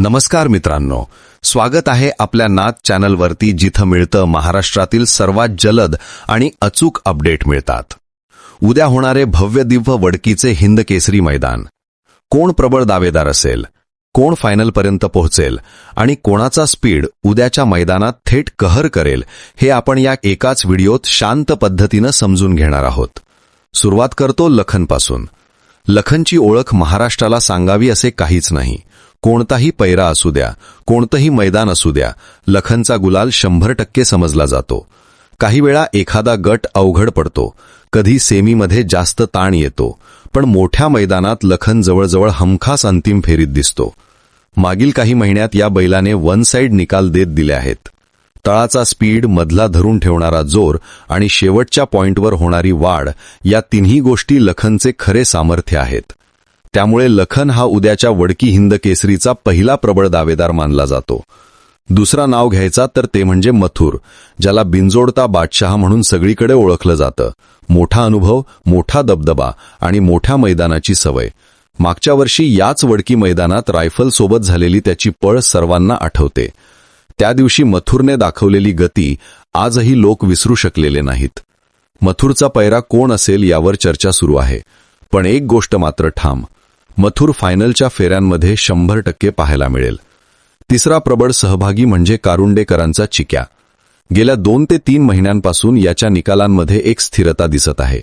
नमस्कार मित्रांनो. स्वागत आहे आपल्या नाथ चॅनलवरती जिथं मिळतं महाराष्ट्रातील सर्वात जलद आणि अचूक अपडेट मिळतात. उद्या होणारे भव्य दिव्य वडकीचे हिंद केसरी मैदान. कोण प्रबळ दावेदार असेल? कोण फायनलपर्यंत पोहोचेल? आणि कोणाचा स्पीड उद्याच्या मैदानात थेट कहर करेल? हे आपण या एकाच व्हिडिओत शांत पद्धतीनं समजून घेणार आहोत. सुरुवात करतो लखनपासून. लखनची ओळख महाराष्ट्राला सांगावी असे काहीच नाही. कोणताही पैरा असू द्या कोणतंही मैदान असू द्या लखनचा गुलाल शंभर टक्के समजला जातो. काही वेळा एखादा गट अवघड पडतो कधी सेमीमध्ये जास्त ताण येतो पण मोठ्या मैदानात लखन जवळजवळ हमखास अंतिम फेरीत दिसतो. मागील काही महिन्यात या बैलाने वन साइड निकाल देत दिले आहेत. तळाचा स्पीड मधला धरून ठेवणारा जोर आणि शेवटच्या पॉइंटवर होणारी वाढ या तिन्ही गोष्टी लखनचे खरे सामर्थ्य आहेत. त्यामुळे लखन हा उद्याच्या वडकी हिंद केसरीचा पहिला प्रबळ दावेदार मानला जातो. दुसरा नाव घ्यायचा तर ते म्हणजे मथुर ज्याला बिनजोडता बादशहा म्हणून सगळीकडे ओळखलं जातं. मोठा अनुभव मोठा दबदबा आणि मोठ्या मैदानाची सवय. मागच्या वर्षी याच वडकी मैदानात रायफल सोबत झालेली त्याची पळ सर्वांना आठवते. त्या दिवशी मथुरने दाखवलेली गती आजही लोक विसरू शकलेले नाहीत. मथुरचा पैरा कोण असेल यावर चर्चा सुरू आहे. पण एक गोष्ट मात्र ठाम. मथुर फायनलच्या फेऱ्यांमध्ये शंभर टक्के पाहायला मिळेल. तिसरा प्रबळ सहभागी म्हणजे कारुंडेकरांचा चिक्या. गेल्या दोन ते तीन महिन्यांपासून याच्या निकालांमध्ये एक स्थिरता दिसत आहे.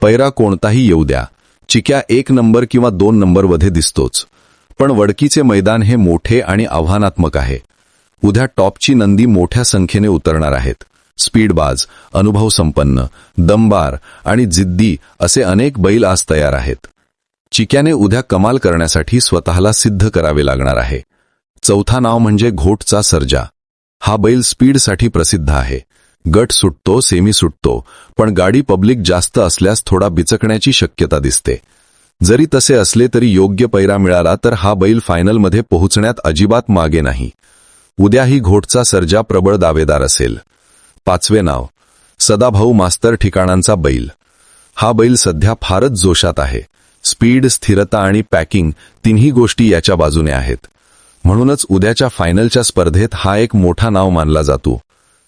पैरा कोणताही येऊ द्या. चिक्या एक नंबर किंवा दोन नंबरमध्ये दिसतोच. पण वडकीचे मैदान हे मोठे आणि आव्हानात्मक आहे. उद्या टॉपची नंदी मोठ्या संख्येने उतरणार आहेत. स्पीडबाज अनुभव संपन्न दमबार आणि जिद्दी असे अनेक बैल आज तयार आहेत. चिक्याने उद्या कमाल करण्यासाठी स्वतःला सिद्ध करावे लागणार आहे. चौथा नाव म्हणजे घोटचा सर्जा. हा बैल स्पीडसाठी प्रसिद्ध आहे. गट सुटतो सेमी सुटतो पण गाडी पब्लिक जास्त असल्यास थोडा बिचकण्याची शक्यता दिसते. जरी तसे असले तरी योग्य पैरा मिळाला तर हा बैल फायनलमध्ये पोहोचण्यात अजिबात मागे नाही. उद्याही घोटचा सर्जा प्रबळ दावेदार असेल. पाचवे नाव. सदाभाऊ मास्तर ठिकाणांचा बैल. हा बैल सध्या फारच जोशात आहे. स्पीड स्थिरता आणि पॅकिंग तिन्ही गोष्टी याच्या बाजूने आहेत. म्हणूनच उद्याच्या फायनलच्या स्पर्धेत हा एक मोठा नाव मानला जातो.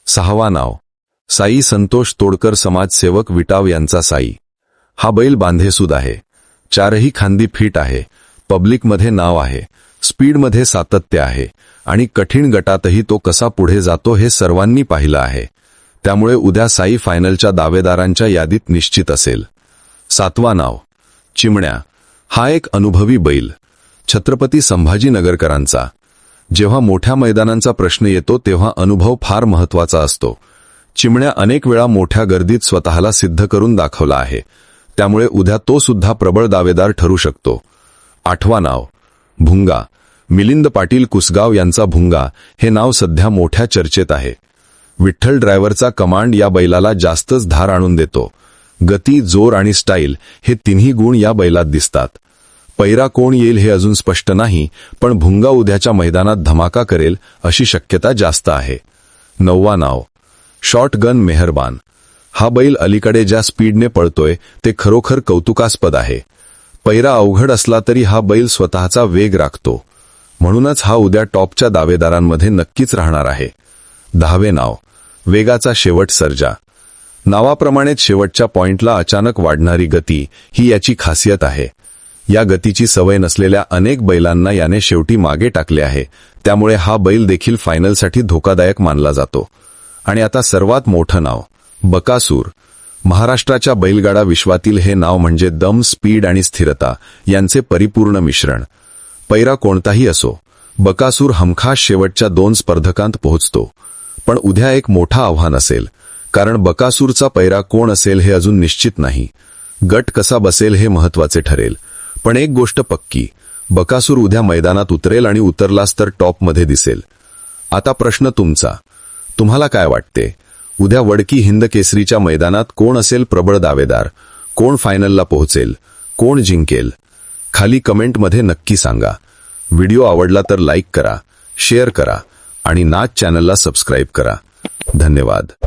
सहावा नाव. साई संतोष तोडकर समाजसेवक विटाव यांचा साई. हा बैल बांधेसूद आहे. चारही खांदी फिट आहे. पब्लिकमध्ये नाव आहे. स्पीडमध्ये सातत्य आहे. आणि कठीण गटातही तो कसा पुढे जातो हे सर्वांनी पाहिलं आहे. त्यामुळे उद्या साई फायनलच्या दावेदारांच्या यादीत निश्चित असेल. सातवा नाव. चिमण्या हा एक अनुभवी बैल छत्रपती संभाजीनगरकरांचा. जेव्हा मोठ्या मैदानांचा प्रश्न येतो तेव्हा अनुभव फार महत्त्वाचा असतो. चिमण्या अनेक वेळा मोठ्या गर्दीत स्वतःला सिद्ध करून दाखवला आहे. त्यामुळे उद्या तो सुद्धा प्रबळ दावेदार ठरू शकतो. आठवा नाव भुंगा. मिलिंद पाटील कुसगाव यांचा भुंगा हे नाव सध्या मोठ्या चर्चेत आहे. विठ्ठल ड्रायव्हरचा कमांड या बैलाला जास्तच धार आणून देतो. गती जोर आणि स्टाईल हे तिन्ही गुण या बैलात दिसतात. पैरा कोण येईल हे अजून स्पष्ट नाही पण भुंगा उद्याच्या मैदानात धमाका करेल अशी शक्यता जास्त आहे. नववा नाव. शॉर्ट गन मेहरबान. हा बैल अलीकडे ज्या स्पीडने पळतोय ते खरोखर कौतुकास्पद आहे. पैरा अवघड असला तरी हा बैल स्वतःचा वेग राखतो. म्हणूनच हा उद्या टॉपच्या दावेदारांमध्ये नक्कीच राहणार आहे. दहावे नाव. वेगाचा शेवट सर्जा. नावाप्रमाणेच शेवटच्या पॉइंटला अचानक वाढणारी गती ही याची खासियत आहे. या गतीची सवय नसलेल्या अनेक बैलांना याने शेवटी मागे टाकले आहे. त्यामुळे हा बैल देखील फायनलसाठी धोकादायक मानला जातो. आणि आता सर्वात मोठं नाव बकासूर. महाराष्ट्राच्या बैलगाडा विश्वातील हे नाव म्हणजे दम स्पीड आणि स्थिरता यांचे परिपूर्ण मिश्रण. पैरा कोणताही असो बकासूर हमखास शेवटच्या दोन स्पर्धकांत पोहोचतो. पण उद्या एक मोठा आव्हान असेल कारण बकासूरचा पैरा कोण असेल हे अजून निश्चित नाही. गट कसा बसेल हे महत्त्वाचे ठरेल. पण एक गोष्ट पक्की बकासूर उद्या मैदानात उतरेल आणि उतरलास तर टॉपमध्ये दिसेल. आता प्रश्न तुमचा. तुम्हाला काय वाटते? उद्या वडकी हिंद केसरीच्या मैदानात कोण असेल प्रबळ दावेदार? कोण फायनलला पोहोचेल? कोण जिंकेल? खाली कमेंटमध्ये नक्की सांगा. व्हिडिओ आवडला तर लाईक करा शेअर करा आणि नाच चॅनलला सबस्क्राईब करा. धन्यवाद.